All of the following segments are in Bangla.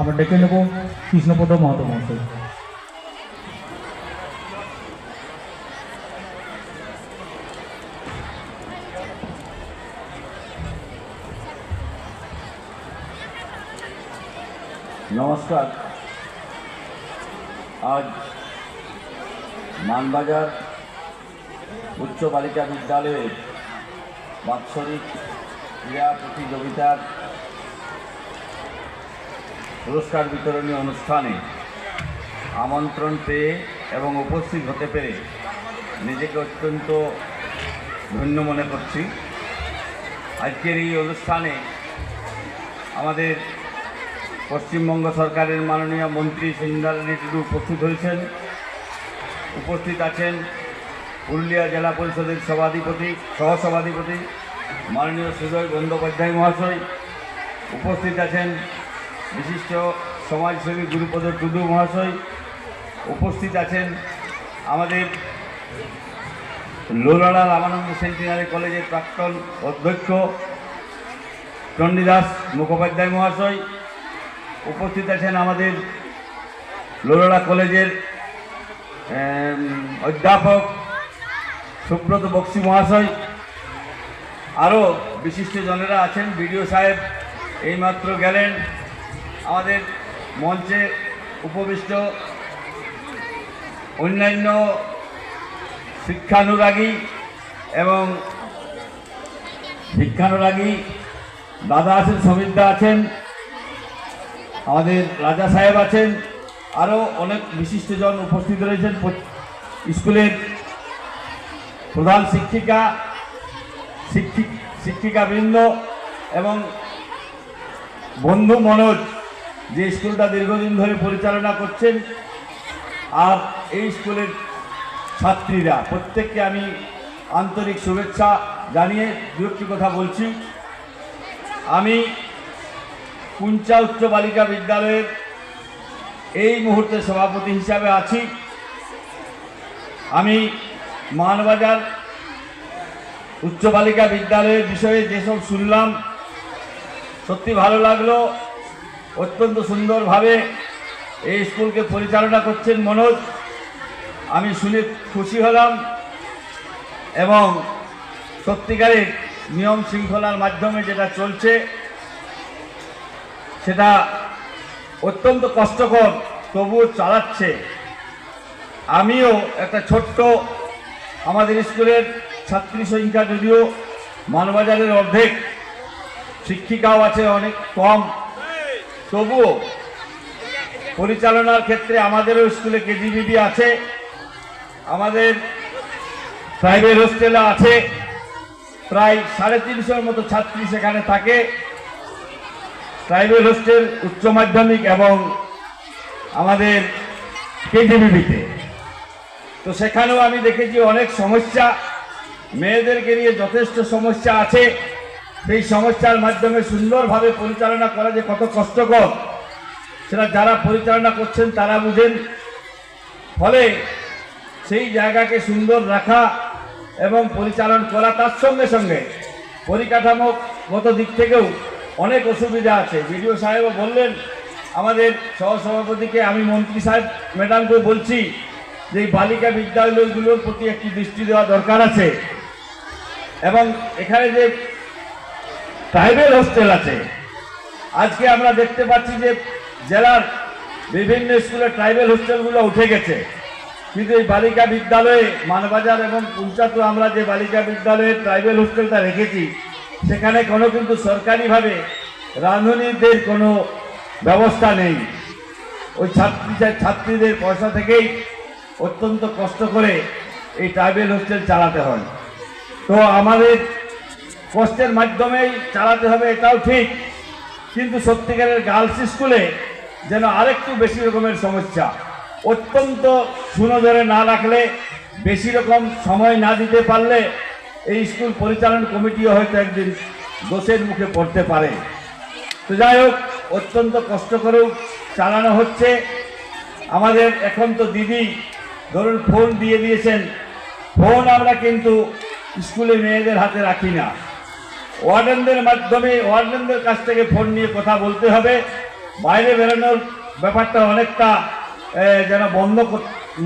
আমরা ডেকে নেব কৃষ্ণপদ মাহাতো মহাশয় নমস্কার। আজ মানবাজার উচ্চ বালিকা বিদ্যালয়ের বাৎসরিক ক্রীড়া প্রতিযোগিতার পুরস্কার বিতরণী অনুষ্ঠানে আমন্ত্রণ পেয়ে এবং উপস্থিত হতে পেরে নিজেকে অত্যন্ত ধন্য মনে করছি। আজকের এই অনুষ্ঠানে আমাদের পশ্চিমবঙ্গ সরকারের মাননীয় মন্ত্রী সুন্দর টুডু উপস্থিত হয়েছেন। উপস্থিত আছেন পুরুলিয়া জেলা পরিষদের সভাধিপতি, সহসভাধিপতি মাননীয় সুজয় বন্দ্যোপাধ্যায় মহাশয়। উপস্থিত আছেন বিশিষ্ট সমাজসেবী গুরুপদ টুডু মহাশয় উপস্থিত আছেন আমাদের লোলাড়া রামানন্দ সেন্টিনারি কলেজের প্রাক্তন অধ্যক্ষ চণ্ডীদাস মুখোপাধ্যায় মহাশয় উপস্থিত আছেন আমাদের লোলাড়া কলেজের অধ্যাপক সুব্রত বক্সি মহাশয়। আরও বিশিষ্ট জনেরা আছেন, বিডিও সাহেব এইমাত্র গেলেন। আমাদের মঞ্চে উপবিষ্ট অন্যান্য শিক্ষানুরাগী এবং শিক্ষানুরাগী দাদা আছেন সমিতদা আছেন, আমাদের রাজা সাহেব আছেন আরও অনেক বিশিষ্টজন উপস্থিত রয়েছেন। স্কুলের প্রধান শিক্ষিকা, শিক্ষিক, শিক্ষিকাবৃন্দ এবং বন্ধু মনোজ। যে স্কুলটা দীর্ঘদিন ধরে পরিচালনা করছেন, আর এই স্কুলের ছাত্রীরা, প্রত্যেককে আমি আন্তরিক শুভেচ্ছা জানিয়ে দু একটি কথা বলছি। আমি কুঞ্চা উচ্চ বালিকা বিদ্যালয়ের এই মুহূর্তে সভাপতি হিসাবে আছি। আমি মানবাজার উচ্চ বালিকা বিদ্যালয়ের বিষয়ে যেসব শুনলাম, সত্যি ভালো লাগল। অত্যন্ত সুন্দরভাবে এই স্কুলকে পরিচালনা করছেন মনোজ। আমি শুনে খুশি হলাম এবং সত্যিকারের নিয়ম শৃঙ্খলার মাধ্যমে যেটা চলছে, সেটা অত্যন্ত কষ্টকর, তবুও চালাচ্ছে। আমিও একটা ছোট্ট আমাদের স্কুলের ছাত্রী সংখ্যা যদিও মানবাজারের অর্ধেক, শিক্ষিকাও আছে অনেক কম। তবুও পরিচালনার ক্ষেত্রে আমাদেরও স্কুলে কেজিবিবি আছে, আমাদের প্রাইভেট হোস্টেলে আছে, প্রায় সাড়ে তিনশোর মতো ছাত্রী সেখানে থাকে। প্রাইভেট হোস্টেল উচ্চ মাধ্যমিক এবং আমাদের কেজিবিবিতে। তো সেখানেও আমি দেখেছি অনেক সমস্যা, মেয়েদেরকে নিয়ে যথেষ্ট সমস্যা আছে। সেই সমস্যার মাধ্যমে সুন্দরভাবে পরিচালনা করা যে কত কষ্টকর, সেটা যারা পরিচালনা করছেন তারা বুঝেন। ফলে সেই জায়গাকে সুন্দর রাখা এবং পরিচালন করা তার সঙ্গে সঙ্গে পরিকাঠামোগত দিক থেকেও অনেক অসুবিধা আছে। বিডিও সাহেবও বললেন, আমাদের সহসভাপতিকে আমি মন্ত্রী সাহেব, ম্যাডামকে বলছি যে বালিকা বিদ্যালয়গুলোর প্রতি একটি দৃষ্টি দেওয়া দরকার আছে। এবং এখানে যে ট্রাইবেল হোস্টেল আছে। আজকে আমরা দেখতে পাচ্ছি যে জেলার বিভিন্ন স্কুলে ট্রাইবেল হোস্টেলগুলো উঠে গেছে। কিন্তু এই বালিকা বিদ্যালয়ে, মানবাজার এবং পুঞ্চাতো আমরা যে বালিকা বিদ্যালয়ে ট্রাইবেল হোস্টেলটা রেখেছি, সেখানে কোনো কিন্তু সরকারিভাবে রাঁধুনিদের কোনো ব্যবস্থা নেই। ওই ছাত্রী, ছাত্রীদের পয়সা থেকেই অত্যন্ত কষ্ট করে এই ট্রাইবেল হোস্টেল চালাতে হয়। তো আমাদের কষ্টের মাধ্যমেই চালাতে হবে, এটাও ঠিক। কিন্তু সত্যিকারের গার্লস স্কুলে যেন আরেকটু বেশি রকমের সমস্যা। অত্যন্ত সুনজরে না রাখলে, বেশি রকম সময় না দিতে পারলে এই স্কুল পরিচালন কমিটিও হয়তো একদিন দোষের মুখে পড়তে পারে। তো যাই হোক, অত্যন্ত কষ্ট করেও চালানো হচ্ছে। আমাদের এখন তো দিদি ধরুন ফোন দিয়ে দিয়েছেন। ফোন আমরা কিন্তু স্কুলে মেয়েদের হাতে রাখি না। ওয়ার্ডেনদের মাধ্যমে, ওয়ার্ডেনদের কাছ থেকে ফোন নিয়ে কথা বলতে হবে। বাইরে বেরোনোর ব্যাপারটা অনেকটা যেন বন্ধ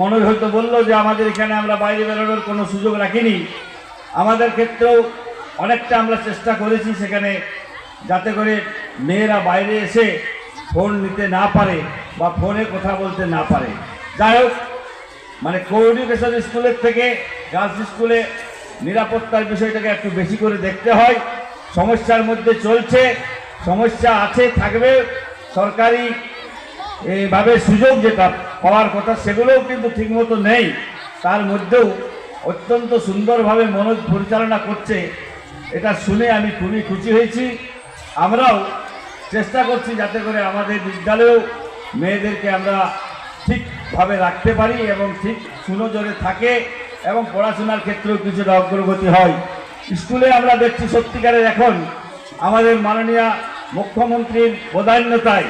মনে হয়তো বলল যে, আমাদের এখানে আমরা বাইরে বেরোনোর কোনো সুযোগ রাখিনি। আমাদের ক্ষেত্রেও অনেকটা আমরা চেষ্টা করেছি সেখানে, যাতে করে মেয়েরা বাইরে এসে ফোন নিতে না পারে বা ফোনে কথা বলতে না পারে। যাই হোক মানে কো এডুকেশন স্কুলের থেকে গার্লস স্কুলে নিরাপত্তার বিষয়টাকে একটু বেশি করে দেখতে হয়। সমস্যার মধ্যে চলছে, সমস্যা আছে, থাকবে। সরকারি এইভাবে সুযোগ যেটা পাওয়ার কথা, সেগুলোও কিন্তু ঠিকমতো নেই। তার মধ্যেও অত্যন্ত সুন্দরভাবে মনোজ পরিচালনা করছে, এটা শুনে আমি খুবই খুশি হয়েছি। আমরাও চেষ্টা করছি যাতে করে আমাদের বিদ্যালয়েও মেয়েদেরকে আমরা ঠিকভাবে রাখতে পারি এবং ঠিক সুনজরে থাকে এবং পড়াশোনার ক্ষেত্রেও কিছুটা অগ্রগতি হয়। স্কুলে আমরা দেখছি সত্যিকারের এখন আমাদের মাননীয় মুখ্যমন্ত্রীর প্রধান্যতায়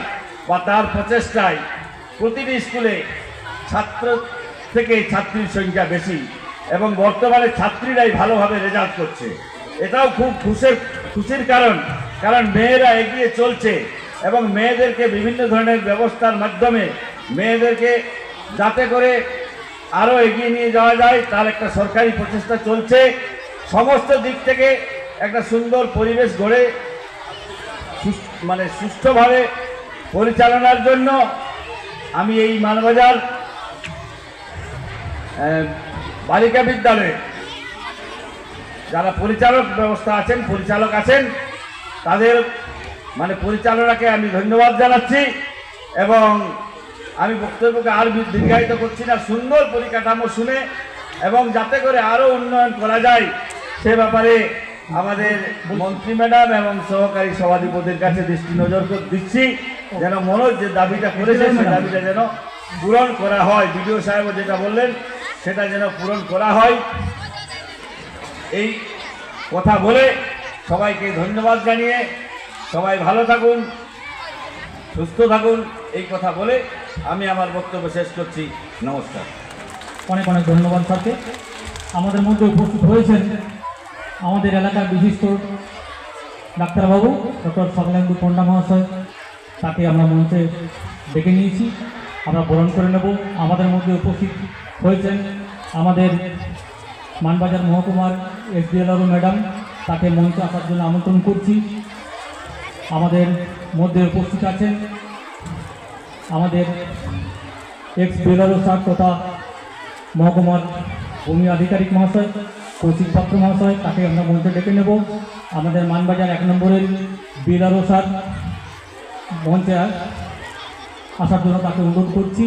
বা তার প্রচেষ্টায় প্রতিটি স্কুলে ছাত্র থেকে ছাত্রীর সংখ্যা বেশি এবং বর্তমানে ছাত্রীরাই ভালোভাবে রেজাল্ট করছে। এটাও খুব খুশির খুশির কারণ কারণ মেয়েরা এগিয়ে চলছে এবং মেয়েদেরকে বিভিন্ন ধরনের ব্যবস্থার মাধ্যমে মেয়েদেরকে যাতে করে আরও এগিয়ে নিয়ে যাওয়া যায়, তার একটা সরকারি প্রচেষ্টা চলছে। সমস্ত দিক থেকে একটা সুন্দর পরিবেশ গড়ে মানে সুষ্ঠুভাবে পরিচালনার জন্য আমি এই মানবাজার বালিকা বিদ্যালয়ে যারা পরিচালক ব্যবস্থা আছেন, পরিচালক আছেন, তাদের মানে পরিচালনাকে আমি ধন্যবাদ জানাচ্ছি এবং আমি বক্তব্যকে আর দীর্ঘায়িত করছি না। সুন্দর পরিকাঠামো শুনে এবং যাতে করে আরও উন্নয়ন করা যায় সে ব্যাপারে আমাদের মন্ত্রী ম্যাডাম এবং সহকারী সভাধিপতির কাছে দৃষ্টি নজর দিচ্ছি। যেন মনোজ যে দাবিটা করেছে সেই দাবিটা যেন পূরণ করা হয়। বিডিও সাহেব যেটা বললেন, সেটা যেন পূরণ করা হয়। এই কথা বলে সবাইকে ধন্যবাদ জানিয়ে সবাই ভালো থাকুন, সুস্থ থাকুন। এই কথা বলে আমি আমার বক্তব্য শেষ করছি। নমস্কার। অনেক অনেক ধন্যবাদ, স্যারকে। আমাদের মধ্যে উপস্থিত হয়েছেন আমাদের এলাকার বিশিষ্ট ডাক্তারবাবু, ডক্টর সকলেন্দু পণ্ডা মহাশয়, তাকে আমরা মঞ্চে ডেকে নিয়েছি। আমরা বরণ করে নেব। আমাদের মধ্যে উপস্থিত হয়েছেন আমাদের মানবাজার মহকুমার এসডিএলআরও ম্যাডাম। তাকে মঞ্চে আসার জন্য আমন্ত্রণ করছি। আমাদের মধ্যে উপস্থিত আছেন আমাদের এক্স বেলারো স্যার তথা মহকুমার ভূমি আধিকারিক মহাশয়। কৌশিক পাত্র মহাশয়, তাকে আমরা মঞ্চে ডেকে নেব। আমাদের মানবাজার এক নম্বরের বিদারো স্যার মঞ্চে আসার জন্য তাকে অনুরোধ করছি।